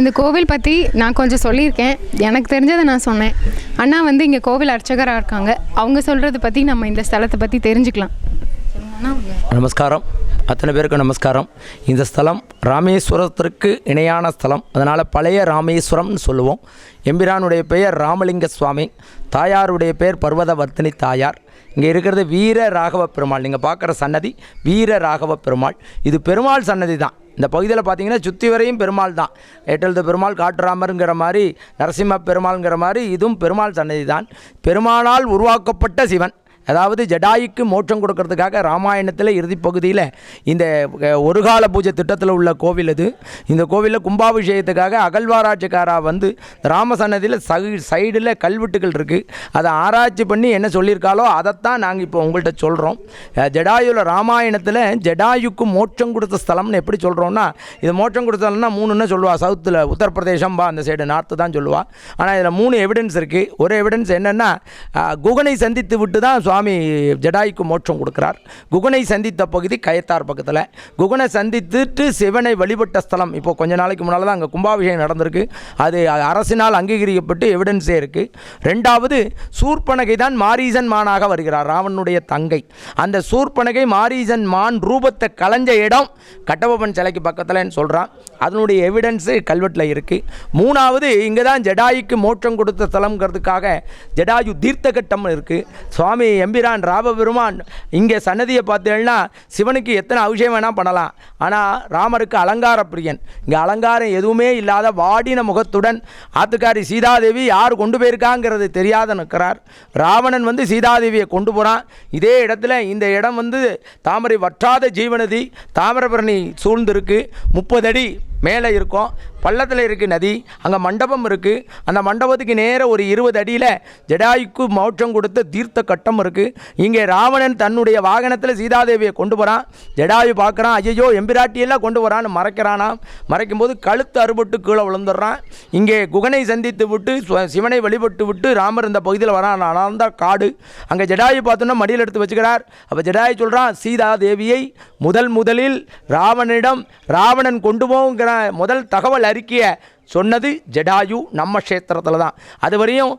இந்த கோவில் பற்றி நான் கொஞ்சம் சொல்லியிருக்கேன். எனக்கு தெரிஞ்சதை நான் சொன்னேன். அண்ணா வந்து இங்கே கோவில் அர்ச்சகராக இருக்காங்க. அவங்க சொல்கிறத பற்றி நம்ம இந்த ஸ்தலத்தை பற்றி தெரிஞ்சுக்கலாம். நமஸ்காரம். அத்தனை பேருக்கும் நமஸ்காரம். இந்த ஸ்தலம் ராமேஸ்வரத்திற்கு இணையான ஸ்தலம். அதனால் பழைய ராமேஸ்வரம்னு சொல்லுவோம். எம்பிரானுடைய பெயர் ராமலிங்க சுவாமி. தாயாருடைய பெயர் பர்வதவர்த்தினி தாயார். இங்கே இருக்கிறது வீர ராகவ பெருமாள். நீங்கள் பார்க்குற சன்னதி வீர ராகவ பெருமாள். இது பெருமாள் சன்னதி தான். இந்த பகுதியில் பார்த்தீங்கன்னா சுற்றி வரையும் பெருமாள் தான். ஏட்டெழுத பெருமாள் காட்டுராமருங்கிற மாதிரி நரசிம்ம பெருமாள்ங்கிற மாதிரி இதுவும் பெருமாள் சன்னதி தான் பெருமாளால் உருவாக்கப்பட்ட சிவன். அதாவது ஜடாயுக்கு மோட்சம் கொடுக்கறதுக்காக ராமாயணத்தில் இறுதி பகுதியில் இந்த ஒரு கால பூஜை திட்டத்தில் உள்ள கோவில் இது இந்த கோவிலில் கும்பாபிஷேகத்துக்காக அகழ்வாராய்ச்சிக்காரா வந்து ராமசன்னதியில் சை சைடில் கல்வெட்டுகள் இருக்குது அதை ஆராய்ச்சி பண்ணி என்ன சொல்லியிருக்காளோ அதைத்தான் நாங்கள் இப்போ உங்கள்கிட்ட சொல்கிறோம் ஜடாயுல ராமாயணத்தில் ஜடாயுக்கு மோட்சம் கொடுத்த ஸ்தலம்னு எப்படி சொல்கிறோம்னா இது மோட்சம் கொடுத்தலன்னா மூணுன்னு சொல்லுவாள் சவுத்தில் உத்தரப்பிரதேசம் பா அந்த சைடு நார்த்து தான் சொல்லுவாள் ஆனால் இதில் மூணு எவிடன்ஸ் இருக்குது ஒரு எவிடன்ஸ் என்னென்னா குகனை சந்தித்து விட்டு தான் சுவாமி ஜடாய்க்கு மோட்சம் கொடுக்குறார். குகனை சந்தித்த பகுதி கயத்தார் பக்கத்தில். குகனை சந்தித்துட்டு சிவனை வழிபட்ட ஸ்தலம். இப்போ கொஞ்ச நாளைக்கு முன்னால் தான் அங்கே கும்பாபிஷேகம் நடந்திருக்கு. அது அரசினால் அங்கீகரிக்கப்பட்டு எவிடன்ஸே இருக்குது ரெண்டாவது சூர்பனகை தான் மாரீசன் மானாக வருகிறார் ராவனுடைய தங்கை. அந்த சூர்பனகை மாரீசன் மான் ரூபத்தை கலைஞ்ச இடம் கட்டபொம்மன் சிலைக்கு பக்கத்தில்னு சொல்கிறான் அதனுடைய எவிடன்ஸு கல்வெட்டில் இருக்குது மூணாவது இங்கே தான் ஜடாயுக்கு மோட்சம் கொடுத்த ஸ்தலம்ங்கிறதுக்காக ஜடாயு தீர்த்த கட்டம் இருக்குது சுவாமி எம்பிரான் ராமபெருமான் இங்கே சன்னதியை பார்த்தேன்னா சிவனுக்கு எத்தனை அபிஷேகம் வேணால் பண்ணலாம். ஆனால் ராமருக்கு அலங்கார பிரியன். இங்கே அலங்காரம் எதுவுமே இல்லாத வாடின முகத்துடன் ஆத்துக்காரி சீதாதேவி யார் கொண்டு போயிருக்காங்கிறது தெரியாத நிற்கிறார். ராவணன் வந்து சீதாதேவியை கொண்டு போகிறான் இதே இடத்துல இந்த இடம் வந்து தாமரை வற்றாத ஜீவநதி தாமிரபரணி சூழ்ந்திருக்கு. முப்பது அடி மேலே இருக்கும். பள்ளத்தில் இருக்குது நதி. அங்கே மண்டபம் இருக்குது அந்த மண்டபத்துக்கு நேர ஒரு இருபது அடியில் ஜடாயுக்கு மோட்சம் கொடுத்த தீர்த்த கட்டம் இருக்குது இங்கே ராவணன் தன்னுடைய வாகனத்தில் சீதாதேவியை கொண்டு போகிறான் ஜடாயு பார்க்குறான் ஐயோ எம்பிராட்டியெல்லாம் கொண்டு வரான்னு மறைக்கிறானாம் மறைக்கும்போது கழுத்து அறுபட்டு கீழே விழுந்துடுறான். இங்கே குகனை சந்தித்து விட்டு சுவ- சிவனை வழிபட்டு விட்டு ராமர் இந்த பகுதியில் வரான். அனந்த காடு. அங்கே ஜடாயு பார்த்தோன்னா மடியில் எடுத்து வச்சுக்கிறார். அப்போ ஜடாயு சொல்கிறான் சீதாதேவியை முதல் முதலில் ராவணனிடம் ராவணன் கொண்டு போங்கிற முதல் தகவல் அறிக்கையை சொன்னது ஜடாயு நம்ம க்ஷேத்திரத்தில் தான். அது வரையும்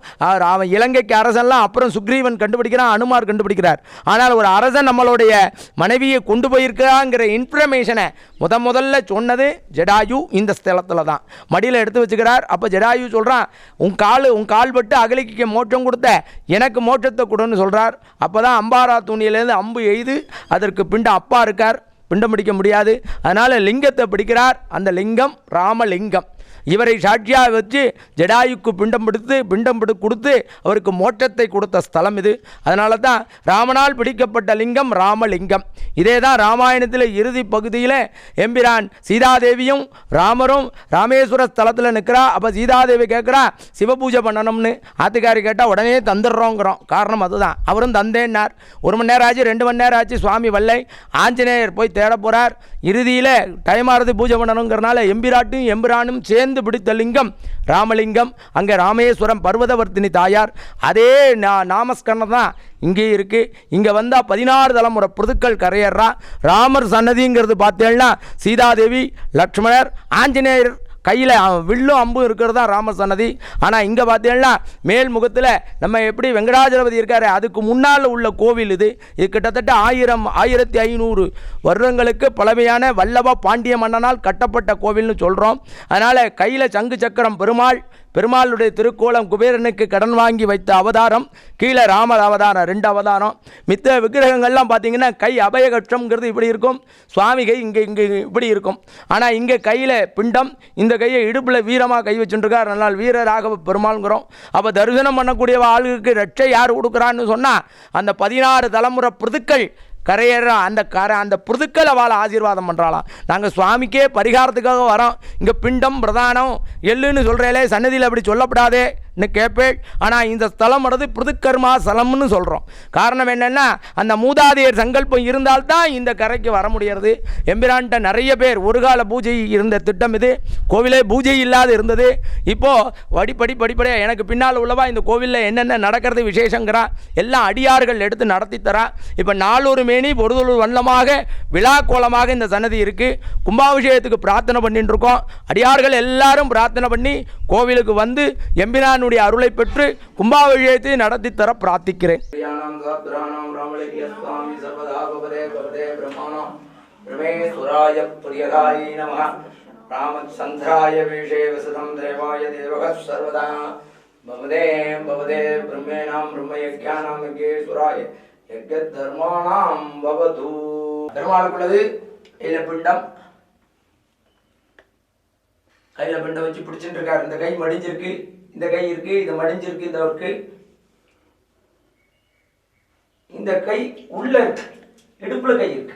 இலங்கைக்கு அரசன்லாம் அப்புறம் சுக்ரீவன் கண்டுபிடிக்கிறான் அனுமார் கண்டுபிடிக்கிறார். ஆனால் ஒரு அரசன் நம்மளுடைய மனைவியை கொண்டு போயிருக்காங்கிற இன்ஃபர்மேஷனை முத முதல்ல சொன்னது ஜடாயு இந்த ஸ்தலத்தில் தான். மடியில் எடுத்து வச்சுக்கிறார். அப்போ ஜடாயு சொல்கிறான் உன் கால் உன் கால் பட்டு அகலிக்கு மோட்சம் கொடுத்த எனக்கு மோட்சத்தை கொடுன்னு சொல்கிறார் அப்போ தான் அம்பாரா துணியிலேருந்து அம்பு எய்து அதற்கு பிண்ட அப்பா இருக்கார். பிண்டம் பிடிக்க முடியாது. அதனால் லிங்கத்தை பிடிக்கிறார் அந்த லிங்கம் ராமலிங்கம். இவரை சாட்சியாக வச்சு ஜடாயுக்கு பிண்டம் பிடித்து பிண்டம் பிடி கொடுத்து அவருக்கு மோட்சத்தை கொடுத்த ஸ்தலம் இது. அதனால தான் ராமனால் பிடிக்கப்பட்ட லிங்கம் ராமலிங்கம். இதே தான் ராமாயணத்தில் இறுதி பகுதியில் எம்பிரான் சீதாதேவியும் ராமரும் ராமேஸ்வர ஸ்தலத்தில் நிற்கிறா அப்போ சீதாதேவி கேட்குறா சிவபூஜை பண்ணணும்னு. ஆத்துக்காரி கேட்டால் உடனே தந்துடுறோங்கிறோம். காரணம் அதுதான். அவரும் தந்தேன்னார். ஒரு மணி நேரம் ஆச்சு ரெண்டு மணி நேரம் ஆச்சு சுவாமி வல்லை. ஆஞ்சநேயர் போய் தேட போகிறார் இறுதியில் டைம் ஆறுது பூஜை பண்ணணுங்கிறனால எம்பிராட்டும் எம்பிரானும் சேர்ந்து பிடித்த லிங்கம் ராமலிங்கம். அங்கே ராமேஸ்வரம் பர்வதவர்த்தினி தாயார். அதே நா நாமஸ்கரணம் தான் இங்கே இருக்குது இங்கே வந்தால் பதினாறு தலைமுறை புதுக்கள் கரையேறா. ராமர் சன்னதிங்கிறது பார்த்தேன்னா சீதாதேவி லக்ஷ்மணர் ஆஞ்சநேயர் கையில் வில்லும் அம்பும் இருக்கிறது தான் ராமர் சன்னதி. ஆனால் இங்கே பார்த்தீங்கன்னா மேல் முகத்தில் நம்ம எப்படி வெங்கடாஜலபதி இருக்காரு அதுக்கு முன்னால் உள்ள கோவில் இது. இது கிட்டத்தட்ட ஆயிரம் ஆயிரத்தி ஐநூறு வருடங்களுக்கு பழமையான வல்லப பாண்டிய மன்னனால் கட்டப்பட்ட கோவில்னு சொல்கிறோம் அதனால் கையில் சங்கு சக்கரம் பெருமாள் பெருமாளுடைய திருக்கோலம் குபேரனுக்கு கடன் வாங்கி வைத்த அவதாரம் கீழே ராமர் அவதாரம் ரெண்டு அவதாரம். மித்த விக்கிரகங்கள்லாம் பார்த்தீங்கன்னா கை அபயகட்சம்ங்கிறது இப்படி இருக்கும். சுவாமி கை இங்கே இங்கே இப்படி இருக்கும். ஆனால் இங்கே கையில் பிண்டம் இந்த கையை இடுப்பில் வீரமாக கை வச்சுட்டுருக்கார். அதனால் வீரராக பெருமாள்ங்கிறோம். அப்போ தரிசனம் பண்ணக்கூடிய ஆளுக்கு ரட்சை யார் கொடுக்குறான்னு சொன்னால் அந்த பதினாறு தலைமுறை பிரதுக்கள் கரையேறோம் அந்த கரை அந்த புதுக்கள் அவளை ஆசீர்வாதம் பண்ணுறாளாம் நாங்கள் சுவாமிக்கே பரிகாரத்துக்காக வரோம். இங்கே பிண்டம் பிரதானம் எள்ளுன்னு சொல்கிறேலே சன்னதியில் அப்படி சொல்லப்படாதே. என்னன்னு கேட்பேன். ஆனால் இந்த ஸ்தலமானது பிருதுக்கர்மா ஸ்தலம்னு சொல்கிறோம் காரணம் என்னென்னா அந்த மூதாதையர் சங்கல்பம் இருந்தால்தான் இந்த கரைக்கு வர முடியறது. எம்பிரான்ட்ட நிறைய பேர் ஒரு கால பூஜை இருந்த திட்டம் இது. கோவிலே பூஜை இல்லாத இருந்தது. இப்போது வடிப்படி படிப்படியாக எனக்கு பின்னால் உள்ளவா இந்த கோவிலில் என்னென்ன நடக்கிறது விசேஷங்கிறா எல்லாம் அடியார்கள் எடுத்து நடத்தி தரா இப்போ நாலூறு மேனி பொருதலூர் வண்ணமாக விழா கோலமாக இந்த சன்னதி இருக்குது கும்பாபிஷேகத்துக்கு பிரார்த்தனை பண்ணிட்டு இருக்கோம். அடியார்கள் எல்லாரும் பிரார்த்தனை பண்ணி கோவிலுக்கு வந்து எம்பிரான் எம்பிரானுடைய அருளை பெற்று கும்பாபிஷேகத்தை நடத்தி தர பிரார்த்திக்கிறேன். பிரமேஸ்வராய பிரியகாரி நம. ராமச்சந்திராய வசதம் தேவாய தேவக சர்வதா. பவதே பவதே பிரம்மேணாம் தர்மாணாம் பவது. பெருமாளுக்குள்ளது கையில பிண்டம். கையில பிண்டம் வச்சு பிடிச்சிட்டு இருக்காரு. இந்த கை மடிஞ்சிருக்கு. இந்த கை இருக்கு இது மடிஞ்சிருக்கு இந்த இருக்கு. இந்த கை உள்ள இடுப்பில் இடுப்புல கை இருக்கு.